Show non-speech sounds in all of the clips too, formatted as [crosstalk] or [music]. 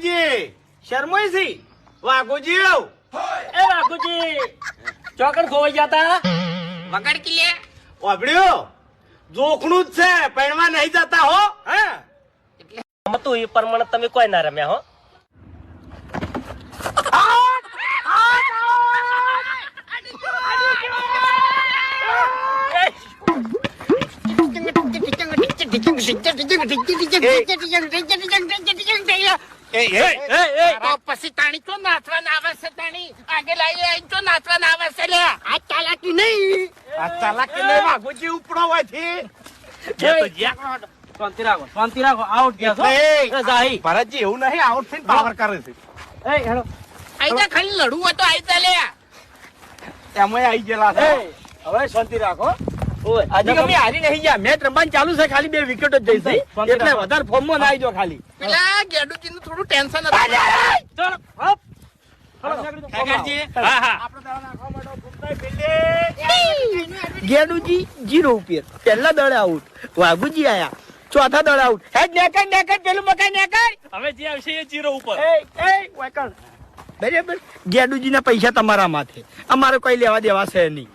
વાઘુજી શર્મોય C વાઘુજી એ વાઘુજી ચોકડ ખોવાઈ જતા વગડ કી લે ઓબડ્યો જોખણું જ છે પૈણવા નહીં જતા હો હા હતું એ પ્રમાણે તમે કોઈ ના રમ્યા હો તો પછી તાણી તો નાચવાના આવે છે તાણી? આગે લાવી આઈ તો નાચવાના આવે છે લે આ ચાલાકી નહીં. આ ચાલાકી નહીં વાઘુજી ઉપડો હોયથી એ તો જ્યાં શાંતિ રાખો શાંતિ રાખો. આઉટ ગયા છો? એ જાહી. ભરતજી એવું નહીં આઉટ થઈને પાવર કરે છે. એ ખાલી લડવું હોય તો આઈ જા લે એમાં આઈ ગયેલા છે. હવે શાંતિ રાખો ઓય અમે હારી નહીં ગયા. મેચ રમવાનું ચાલુ છે ખાલી બે વિકેટ જ જઈ એટલે વધારે ફોર્મમાં આવી જાઓ ખાલી. પેલા ગેડુજી નું થોડું ટેન્શન હતું. ચાલો હપ. હાલો, નીકળી જાઓ. કાકાજી, હા હા. આપણે દાડા નાખવા માટે ફૂટતા ફિલ્ડિંગ. ગેડુજી જીરો ઉપર પહેલા દળે આઉટ વાઘુજી આયા. ચોથા દળે આઉટ હે નેકર નેકર પેલું મકાઈ નેકર હવે જે આવશે એ જીરો ઉપર. એ એ વાકણ બરાબર? ગેડુજી ના પૈસા તમારા માથે. અમારે કોઈ લેવા દેવા છે નહીં.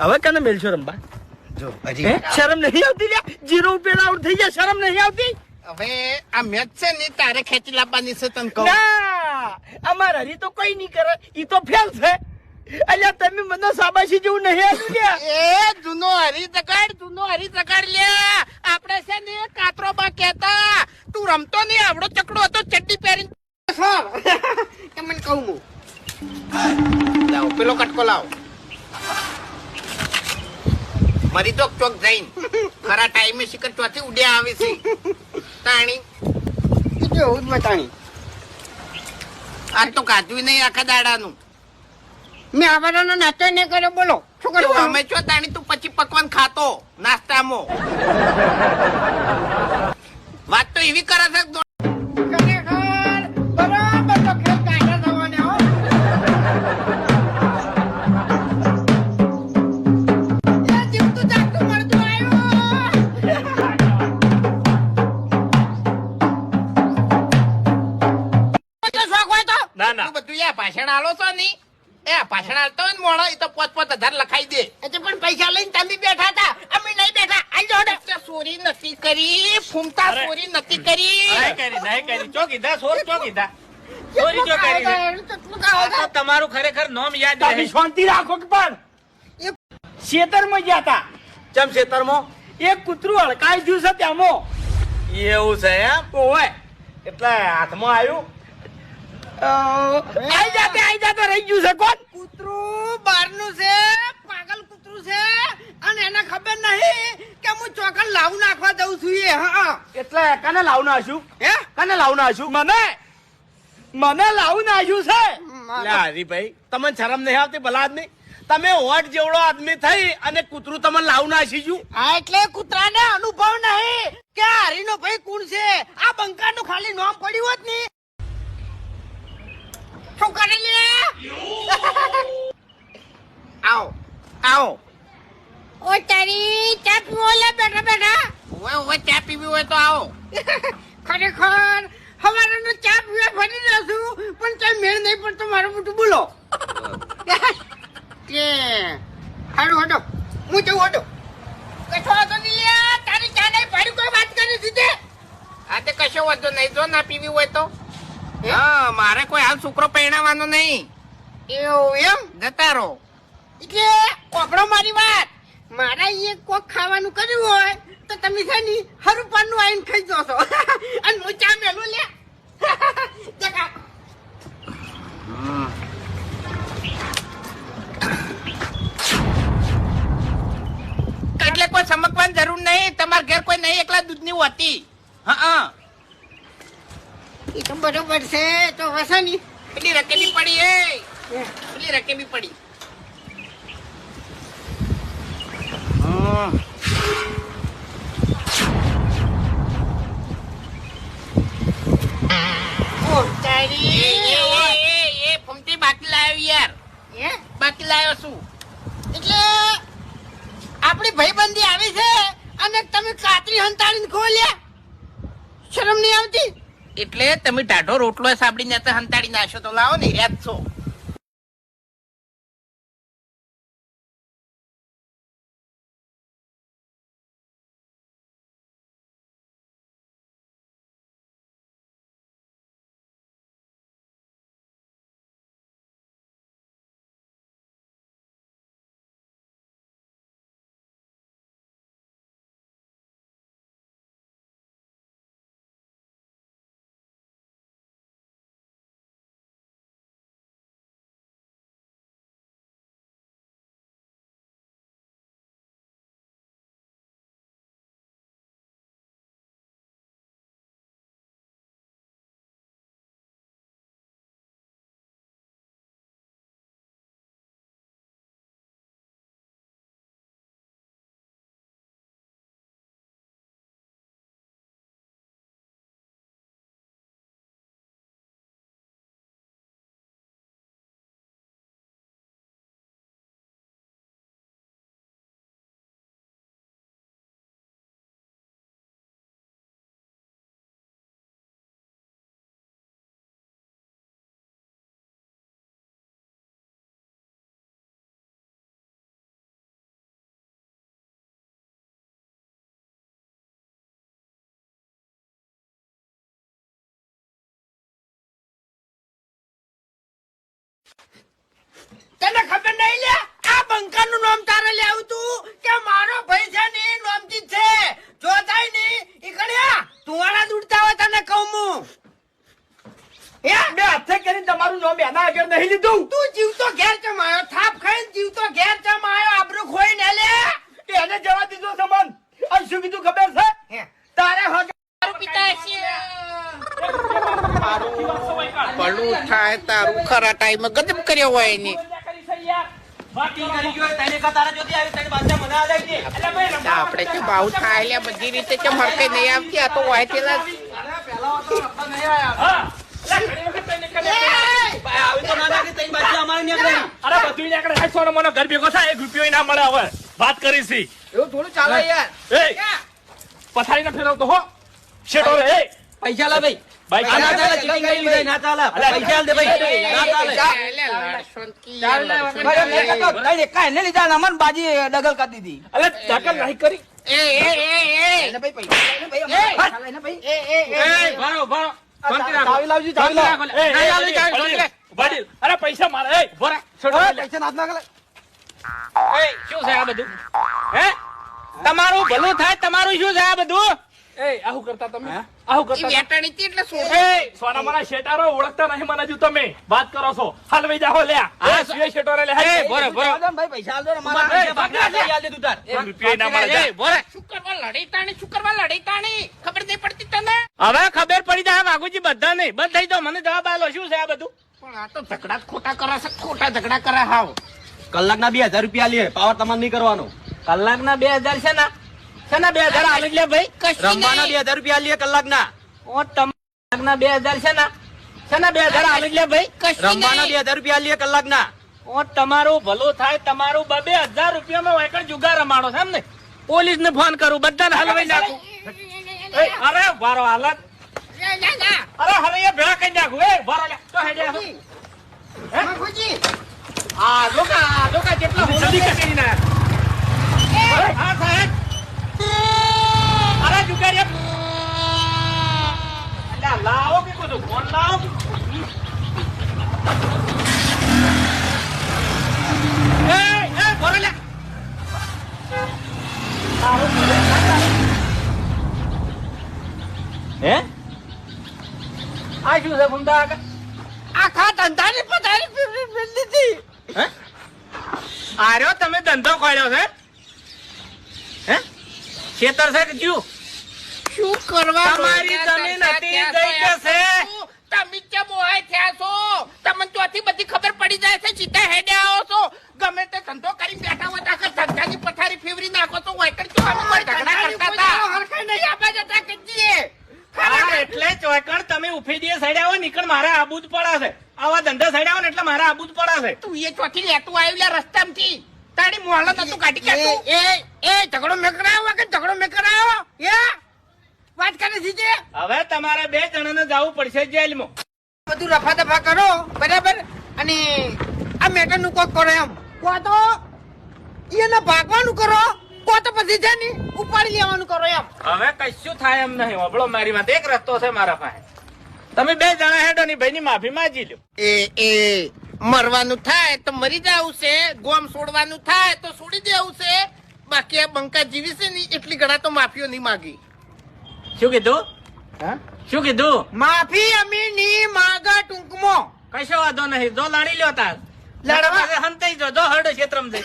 હવે કને મેલશો રંબા જો? શરમ નહીં આવતી લ્યા? જીરો ઉપર આઉટ થઈ ગયા શરમ નહીં આવતી? હવે આ મેચ છે ને તારે ખેંચી લાવવાની છે તને કહું. ના અમારા હરી તો કઈ નહીં કરે. ઈ તો ફેલ છે. અલ્યા તમે મને સાબાશી જેવું નહીં આવ્યું લ્યા. એ જૂનો હરી તકાડ જૂનો હરી તકાડ લે આપણે છે ને કાતરો બા કહેતા તું રમતો નહીં આવડો ચકડો હતો ચડ્ડી પહેરીને તમને [laughs] કહું હું. લાવ પેલો કટકો લાવો. મરી તો ચોક જઈને. ખરા ટાઈમે શિકર ચોથી ઉડ્યા આવે છે. તાણી. એવું જ મતાણી આ તો કાજુ નહીં આખા દાડાનું. મેં આવવાનો નાસ્તો નહીં કર્યો બોલો. શું કરવાનું અમે છો તાણી તું પછી પકવાન ખાતો. નાસ્તામાં. વાત તો એવી કરે છે લખાઈ દે. એ તો પણ પૈસા લઈને તમે બેઠા હતા. અમે નહીં બેઠા. આઈ જાઓ ચોરી નથી કરી. ફૂમતા ચોરી નથી કરી. નહીં કરી નહીં કરી. ચોકીધા સોર ચો કીધા? ચોરી ચો કરી છે? કેટલું ખાવા આ તો હતા? તમારું ખરેખર નોમ યાદ રહે. શાંતિ રાખો કે પણ? શેતરમાં ગયા હતા ચમ શેતરમાં? એક કૂતરું હડકાઈ ગયું છે ત્યાંમાં. એવું છે એમ? ઓય એટલે હાથમાં આવ્યું? આઈ જાતે આઈ જાતે રહી ગયું છે. કોણ? કૂતરું બહારનું છે. પાગલ છે? અને એને ખબર નહીં કે હું ચોકન લાવું નાખવા દઉં છું એ હા એટલે કને લાવું નાખ્યું? હે? કને લાવું નાખ્યું? મને? મને લાવું નાખ્યું છે. હરીભાઈ તમને શરમ નહીં આવતી ભલા નહીં તમે હોટ જેવડો આદમી થઈ અને કૂતરું તમને લાવું નાખી ગયું. આ એટલે કૂતરાને અનુભવ નહીં કે હારીનો હરીનો ભાઈ કોણ છે? આ બંકાનું ખાલી નામ પડ્યું હોત ને. શું કરી લે? આવો આવો. ઓ તારી ચા પીવો લે બેઠા બેઠા. ઓવે ઓવે ચા પીવી હોય તો આવો. [laughs] ખરેખર હવારનો ચા પીવા ફરી જશું પણ ચા મેળ નહીં પડતો મારું મોટું બોલો. કે હાડો હાડો હું જઉં હાડો કશો વાંધો નહીં લ્યા તારી ચા નહીં પાડી કોઈ વાત કરી દીધે? આ તે કશો વાંધો નહીં. જો ના પીવી હોય તો. હા? મારે કોઈ હાલ છોકરો પહેણાવાનો નહીં. એવું એમ? જતા રહો. એટલે કોપડો મારી વાત. મારા એ કોક ખાવાનું કર્યું હોય તો તમે છે ને હરું પાનનું આવીને ખાઈ જશો [laughs] અને હું ચા મેલું લે. [laughs] એટલે કોઈ સમકવાની જરૂર નહીં. તમારા ઘેર કોઈ નહીં એકલા દૂધની હોતી. હા એ તો બરોબર છે. તો વસે ની પેલી રકેલી પડી એ. પેલી રકેલી પડી. એ, બાકી લાવ્યો યાર. હે? બાકી લાવ્યો શું એટલે આપણી ભાઈબંધી આવી છે અને તમે કાતરી હંતાડીને ખોલ્યા શરમ નહીં આવતી? એટલે તમે ટાઢો રોટલો સાંભળીને તો હંતાડી નાખશો તો લાવો ને યાદ છો. તને ખબર નહીં લે? આ બંકરનું નામ તારે લેવું તું કે મારો ભાઈ છે ને એ નામથી જ છે? જો થાય ને ઈકડ્યા કડ્યા તુવાડા દુડતા હોય તને કહું હું. મેં હાથે કરીને તમારું નામ એના આગળ નહીં લીધું. તું જીવતો ઘેર ચમ આવ્યો થાપ ખાઈને જીવતો ઘેર ચમ આવ્યો આબરૂ ખોઈ ને લે એને જવા દીધો સમાન. અને શું કીધું ખબર છે? તારે હજાર પિતા છે ભલું થાય તારું. ખરા ટાઈમે ગજબ કર્યો હોય એની. આપણે કે બાઉ થાય લે બધી રીતે કેમ હરકે નહીં આવતી? આ તો હોય ઘર ભેગો થાય એક રૂપિયો ના મળે હવે. વાત કરીશી. એવું થોડું ચાલે યાર. પથારી ના ફેરવતો હો. શેટો રે પૈસા લા ભાઈ. બાઈક ના ચાલે ચીટિંગ કરી લીધા ના ચાલે પૈસા આલ દે ભાઈ ના ચાલે કાંઈ ને લીધા ના મન બાજી ડગલ કરી દીધી અલે દકલ નહીં કરી એ એ એ એ એને ભાઈ પૈસા ભાઈ એ! ભાઈ એ એ એ એ ભરો ભરો ચાવી લાવજો, ચાવી લાવ. એ, એ, ચાવી ચાવી વડીલ, અરે પૈસા મારે એ ભરા છોડો પૈસા નાથ ના કરે એ, શું છે આ બધું હે તમારું ભલું થાય તમારું શું છે આ બધું એ આવું કરતા તમે આવું કરતા વેટાણી હતી એટલે શું સોના મારા શેટારો ઓળખતા નહીં મને હજુ તમે. વાત કરો છો. હલવાઈ જાઓ લ્યા હા, એ બે લે એ ભરો ભરો ચાલ દે ને ભાઈ પૈસા આલ દે ને મારા પૈસા બાકી બાકી આલ દે તું તાર એક ના મળે એ, બોરે. શું કરવા લડી તાણી શું કરવા લડી તાણી ખબર નહીં પડતી તને? હવે ખબર પડી જાય વાઘુજી બધા નહીં. બંધ થઈ જાવ મને જવાબ આલો. શું છે આ બધું? પણ આ તો ઝઘડા ખોટા કરે છે ખોટા ઝઘડા કરે હાવ. કલાકના બે હજાર રૂપિયા લે પાવર તમારે નહીં કરવાનો. કલાકના બે હજાર છે ને? છે ને બે હજાર આલી લે ભાઈ? રમવાના બે. હજાર રૂપિયા લે કલાકના. ઓ તમારા બે હજાર છે ને સના બે હજાર આલી લે ભાઈ? રમવાના બે. હજાર રૂપિયા લે કલાકના. ઓ તમારું ભલું થાય તમારું બબે હજાર રૂપિયામાં વાયકણ જુગાર રમાડો છે એમ ને? પોલીસ ને ફોન કરું બધાને હલવાઈ નાખું. અરે વારો હાલત ના, ના, ના. અરે હવે એ ભેળા કરી નાખું. એ વારો તો હેડે. આ લોકા આ લોકા જેટલા જલ્દી કરી. ના હા સાહેબ. લાવો કે બધું? ફોન લાવો. એ એ લે. હે? આ શું છે ફૂમતા આખા ધંધાની પથારી ફેરવી ફેરવી દીધી. હે? આર્યો તમે ધંધો ખોલ્યો છે? હે? ખેતર છે કે જ્યું? શું કરવા મારી જમીન હતી ગઈ? કહું? તમે કે ઓહાય થયા છો? તમને ચોથી બધી ખબર પડી જાય છે સીધા હેડે આવો છો. ગમે તે ધંધો કરી બેઠા હોય તાકર ધંધાની પથારી ફેવરી નાખો તો વાયકણ તો અમે ઝઘડા કરતા હતા? આબા જતા કજીએ. એટલે ચોકડ તમે ઉફી દે સડ્યા હોય નીકળ મારા આબુ જ પડે છે. આવા ધંધા સડ્યા હોય ને એટલે મારા આબુ જ પડે છે. તું એ ચોથી લેતું આવ્યું લે રસ્તામાંથી. તારી મોહલત હતું કાઢી કાઢતું એ એ ઝઘડો મેં કરાયો કે ઝઘડો મેં કરાયો? એ વાત કરે છે જે હવે તમારે બે જણાને જવું પડશે જેલમાં. બધું રફા દફા કરો બરાબર? અને આ મેટરનું કોક કરો એમ. કો તો? એને ભાગવાનું કરો? કો તો પછી છે ને ઉપાડી લેવાનું કરો એમ. હવે કશું થાય એમ નહીં. હોબળો મારી વાત. એક રસ્તો છે મારા પાસે. તમે બે જણા હેડો ની ભાઈ ની માફી માંગી લો એ એ મરવાનું થાય તો મરી જવું છે ગોમ છોડવાનું થાય તો છોડી દેવું છે. બાકી આ બંકા જીવી છે ને એટલી ઘણા તો માફીઓ નહીં માગી. શું કીધું? શું કીધું? માફી અમી ની માગા ટૂંકમો. કશો વાંધો નહીં. જો લડી લ્યો તાર. લડવા- હંતાઈ જો. જો હરડો ક્ષેત્રમાં જઈ.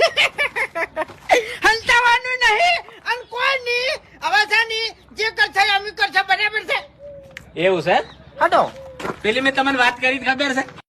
[laughs] હંતાવાનું નહીં. અને કોઈ નહીં અવાજા ની જે કરશે અમે કરશે બરાબર છે? એવું છે? હટો. પેલી મેં તમને વાત કરી ખબર છે.